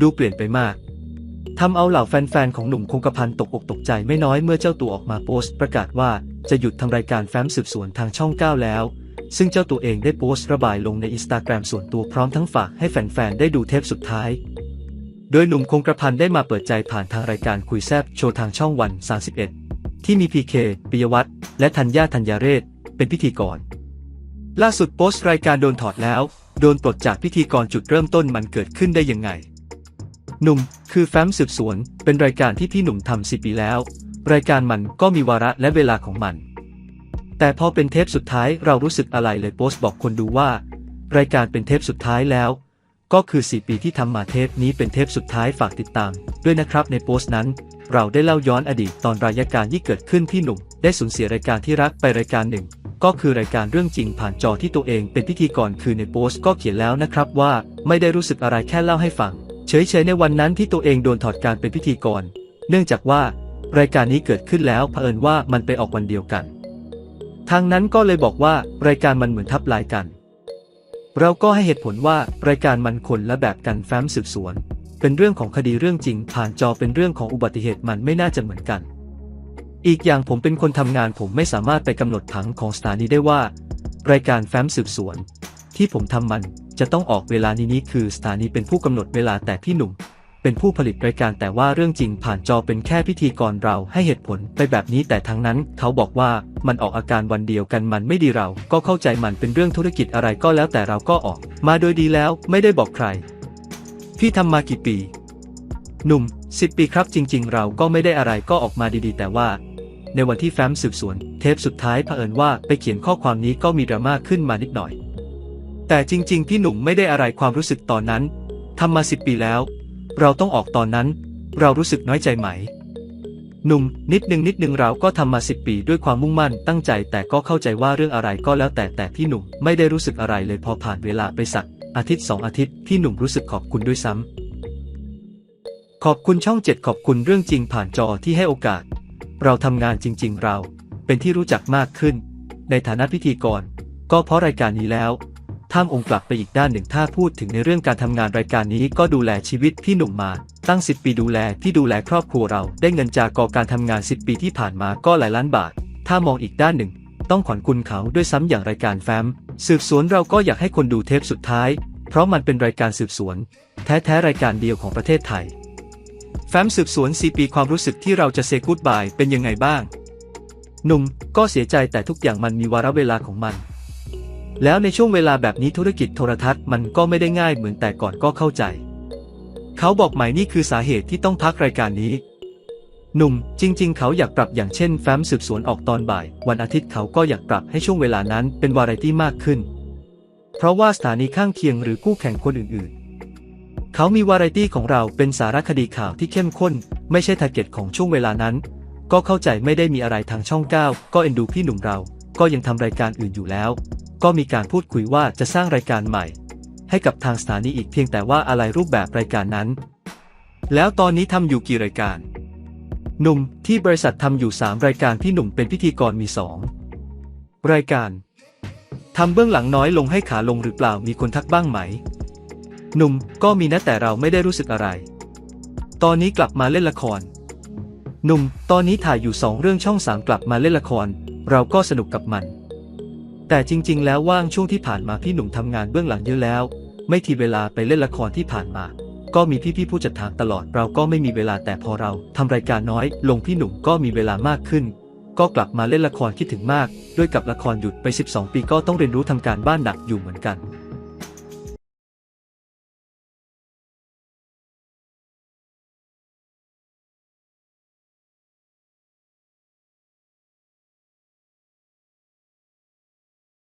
ดูเปลี่ยนไปมากทำเอาเหล่าแฟนๆ ของหนุ่มคงกระพันตกอกตกใจไม่น้อยเมื่อเจ้าตัวออกมาโพสต์ประกาศว่าจะหยุดทำรายการแฟ้มสืบสวนทางช่อง 9 แล้ว ซึ่งเจ้าตัวเองได้โพสต์ระบายลงในอินสตาแกรมส่วนตัวพร้อมทั้งฝากให้แฟนๆ ได้ดูเทปสุดท้าย โดยหนุ่มคงกระพันได้มาเปิดใจผ่านทางรายการคุยแซบโชว์ทางช่องวัน 31 ที่มีพีเคปิยวัฒน์และธัญญาธัญญาเรศเป็นพิธีกร ล่าสุดโพสต์รายการโดนถอดแล้ว โดนปลดจากพิธีกรจุดเริ่มต้นมันเกิดขึ้นได้ยังไง หนุ่ม คือแฟ้มสืบสวน เป็นรายการที่พี่หนุ่มทำสิปีแล้ว รายการมันก็มีวาระและเวลาของมัน แต่พอเป็นเทปสุดท้ายเรารู้สึกอะไรเลยโพสต์บอกคนดูว่า รายการเป็นเทปสุดท้ายแล้ว ก็คือ 4 ปีที่ทำมาเทปนี้เป็นเทปสุดท้ายฝากติดตาม ด้วยนะครับในโพสต์นั้น เราได้เล่าย้อนอดีตตอนรายการที่เกิดขึ้นพี่หนุ่ม ได้สูญเสียรายการที่รักไปรายการหนึ่ง ก็คือรายการเรื่องจริงผ่านจอที่ตัวเองเป็นพิธีกรคือในโพสต์ก็เขียนแล้วนะครับว่า ไม่ได้รู้สึกอะไรแค่เล่าให้ฟัง เฉยๆในวันนั้นที่ตัวเองโดนถอดการเป็นพิธีกร เนื่องจากว่ารายการนี้เกิดขึ้นแล้วเผอิญว่ามันไปออกวันเดียวกัน ทางนั้นก็เลยบอกว่ารายการมันเหมือนทับลายกัน เราก็ให้เหตุผลว่ารายการมันคนละแบบกันแฟ้มสืบสวน เป็นเรื่องของคดีเรื่องจริง ผ่านจอเป็นเรื่องของอุบัติเหตุมันไม่น่าจะเหมือนกัน อีกอย่างผมเป็นคนทำงานผมไม่สามารถไปกำหนดผังของสถานีได้ว่า รายการแฟ้มสืบสวน ที่ผมทำมัน จะต้องออกเวลานี้นี้คือสถานีเป็นผู้กำหนดเวลาแต่พี่หนุ่ม เป็นผู้ผลิตรายการแต่ว่าเรื่องจริงผ่านจอเป็นแค่พิธีกรเราให้เหตุผลไปแบบนี้แต่ทั้งนั้น เขาบอกว่ามันออกอาการวันเดียวกันมันไม่ดีเรา ก็เข้าใจมันเป็นเรื่องธุรกิจอะไรก็แล้วแต่เราก็ออก มาโดยดีแล้วไม่ได้บอกใคร พี่ทำมากี่ปี หนุ่ม10ปีครับจริง ๆ เราก็ไม่ได้อะไรก็ออกมาดีๆ แต่ว่าในวันที่แฟ้มสืบสวน เทปสุดท้ายเผอิญว่าไปเขียนข้อความนี้ก็มีดราม่าขึ้นมานิดหน่อย แต่จริง ๆ พี่หนุ่มไม่ได้อะไรความรู้สึกตอนนั้นทำมา10ปีแล้ว เราต้องออกตอนนั้น เรารู้สึกน้อยใจไหม หนุ่ม นิดนึงนิดนึงเราก็ทำมา10ปีด้วยความมุ่งมั่นตั้งใจ แต่ก็เข้าใจว่าเรื่องอะไรก็แล้วแต่แต่พี่หนุ่มไม่ได้รู้สึกอะไรเลยพอผ่านเวลาไปสัก อาทิตย์สองอาทิตย์พี่หนุ่มรู้สึกขอบคุณด้วยซ้ำขอบคุณช่องเจ็ดขอบคุณเรื่องจริงผ่านจอที่ให้โอกาส เราทำงานจริง ๆ เรา เป็นที่รู้จักมากขึ้น ในฐานะพิธีกร ก็เพราะรายการนี้แล้ว ท่ามองค์กลับไปอีกด้านหนึ่งถ้าพูดถึงในเรื่องการทำงานรายการนี้ก็ดูแลชีวิตพี่หนุ่มมา ตั้ง 10 ปีดูแลที่ดูแลครอบครัวเราได้เงินจากกอการทำงาน 10 ปีที่ผ่านมาก็หลายล้านบาท ถ้ามองอีกด้านหนึ่ง ต้องขอบคุณเขาด้วยซ้ำอย่างรายการแฟ้มสืบสวนเราก็อยากให้คนดูเทปสุดท้าย เพราะมันเป็นรายการสืบสวน แท้ๆรายการเดียวของประเทศไทย แฟ้มสืบสวน 4 ปีความรู้สึกที่เราจะเซกูดบายเป็นยังไงบ้างหนุ่มก็เสียใจแต่ทุกอย่างมันมีวาระเวลาของมัน แล้วในช่วงเวลาแบบนี้ธุรกิจโทรทัศน์มันก็ไม่ได้ง่ายเหมือนแต่ก่อนก็เข้าใจ เขาบอกไหมนี่คือสาเหตุที่ต้องพักรายการนี้ หนุ่ม จริง ๆ เขาอยากปรับอย่างเช่น แฟ้มสืบสวนออกตอนบ่าย วันอาทิตย์เขาก็อยากปรับให้ช่วงเวลานั้นเป็นวาไรตี้มากขึ้น เพราะว่าสถานีข้างเคียงหรือคู่แข่งคนอื่น ๆ เขามีวาไรตี้ของเราเป็นสารคดีข่าวที่เข้มข้น ไม่ใช่ทาร์เก็ตของช่วงเวลานั้น ก็เข้าใจไม่ได้มีอะไรทางช่อง 9 ก็เอ็นดูพี่หนุ่มเรา ก็ยังทำรายการอื่นอยู่แล้ว ก็มีการพูดคุยว่าจะสร้างรายการใหม่ ให้กับทางสถานีอีกเพียงแต่ว่าอะไรรูปแบบรายการนั้น แล้วตอนนี้ทำอยู่กี่รายการ หนุ่มที่บริษัททำอยู่ 3 รายการพี่หนุ่มเป็นพิธีกรมี 2 รายการทำเบื้องหลังน้อยลงให้ขาลงหรือเปล่ามีคนทักบ้างไหม หนุ่มก็มีนะแต่เราไม่ได้รู้สึกอะไร ตอนนี้กลับมาเล่นละคร หนุ่มตอนนี้ถ่ายอยู่สองเรื่องช่องสามกลับมาเล่นละคร เราก็สนุกกับมัน แต่จริง ๆ แล้วว่างช่วงที่ผ่านมาพี่หนุ่มทำงานเบื้องหลังเยอะแล้ว ไม่ทีเวลาไปเล่นละครที่ผ่านมา ก็มีพี่ๆผู้จัดถามตลอดเราก็ไม่มีเวลาแต่พอเราทำรายการน้อย ลงพี่หนุ่มก็มีเวลามากขึ้น ก็กลับมาเล่นละครคิดถึงมาก ด้วยกับละครหยุดไป 12 ปีก็ต้องเรียนรู้ทำการบ้านหนักอยู่เหมือนกัน